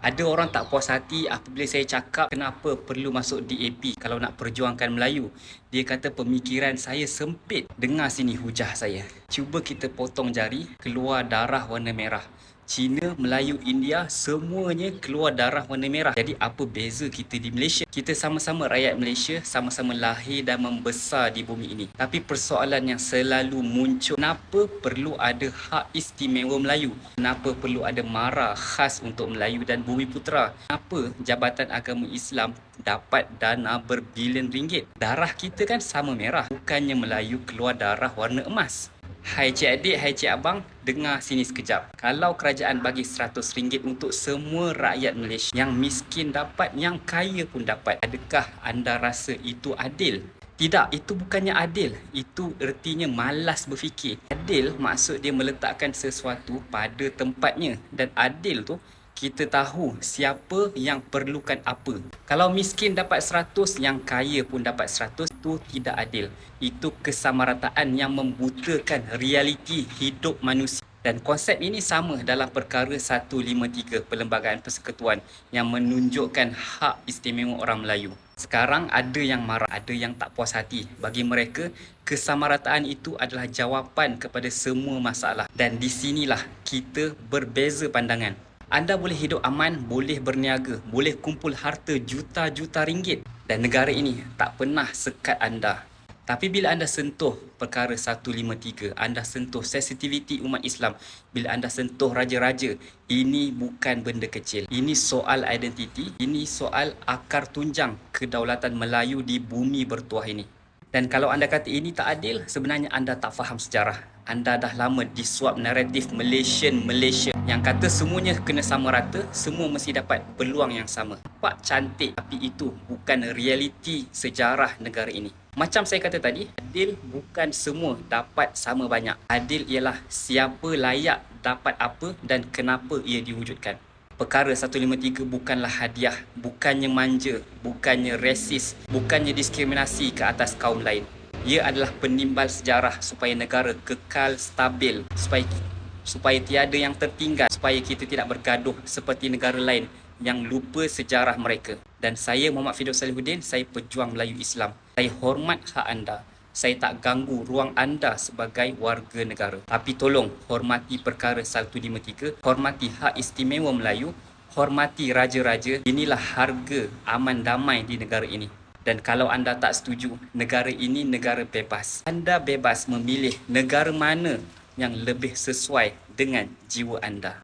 Ada orang tak puas hati apabila saya cakap kenapa perlu masuk DAP kalau nak perjuangkan Melayu. Dia kata pemikiran saya sempit. Dengar sini hujah saya. Cuba kita potong jari, keluar darah warna merah. Cina, Melayu, India, semuanya keluar darah warna merah. Jadi apa beza kita di Malaysia? Kita sama-sama rakyat Malaysia, sama-sama lahir dan membesar di bumi ini. Tapi persoalan yang selalu muncul, kenapa perlu ada hak istimewa Melayu? Kenapa perlu ada mara khas untuk Melayu dan Bumi Putera? Kenapa Jabatan Agama Islam dapat dana berbilion ringgit? Darah kita kan sama merah. Bukannya Melayu keluar darah warna emas. Hai cik adik, hai cik abang, dengar sini sekejap. Kalau kerajaan bagi RM100 untuk semua rakyat Malaysia, yang miskin dapat, yang kaya pun dapat, adakah anda rasa itu adil? Tidak, itu bukannya adil. Itu ertinya malas berfikir. Adil maksud dia meletakkan sesuatu pada tempatnya. Dan adil tu kita tahu siapa yang perlukan apa. Kalau miskin dapat 100, yang kaya pun dapat 100, itu tidak adil. Itu kesamarataan yang membutakan realiti hidup manusia. Dan konsep ini sama dalam perkara 153 Perlembagaan Persekutuan yang menunjukkan hak istimewa orang Melayu. Sekarang ada yang marah, ada yang tak puas hati. Bagi mereka, kesamarataan itu adalah jawapan kepada semua masalah. Dan di sinilah kita berbeza pandangan. Anda boleh hidup aman, boleh berniaga, boleh kumpul harta juta-juta ringgit dan negara ini tak pernah sekat anda. Tapi bila anda sentuh perkara 153, anda sentuh sensitiviti umat Islam, bila anda sentuh raja-raja, ini bukan benda kecil. Ini soal identiti, ini soal akar tunjang kedaulatan Melayu di bumi bertuah ini. Dan kalau anda kata ini tak adil, sebenarnya anda tak faham sejarah. Anda dah lama disuap naratif Malaysian Malaysia yang kata semuanya kena sama rata, semua mesti dapat peluang yang sama. Nampak cantik tapi itu bukan realiti sejarah negara ini. Macam saya kata tadi, adil bukan semua dapat sama banyak. Adil ialah siapa layak dapat apa dan kenapa ia diwujudkan. Perkara 153 bukanlah hadiah, bukannya manja, bukannya resis, bukannya diskriminasi ke atas kaum lain. Ia adalah penimbal sejarah supaya negara kekal stabil, supaya supaya tiada yang tertinggal, supaya kita tidak bergaduh seperti negara lain yang lupa sejarah mereka. Dan saya Muhammad Fidaus Salihuddin, saya pejuang Melayu Islam. Saya hormat hak anda. Saya tak ganggu ruang anda sebagai warga negara. Tapi tolong hormati perkara 153, hormati hak istimewa Melayu, hormati raja-raja. Inilah harga aman damai di negara ini. Dan kalau anda tak setuju, negara ini negara bebas. Anda bebas memilih negara mana yang lebih sesuai dengan jiwa anda.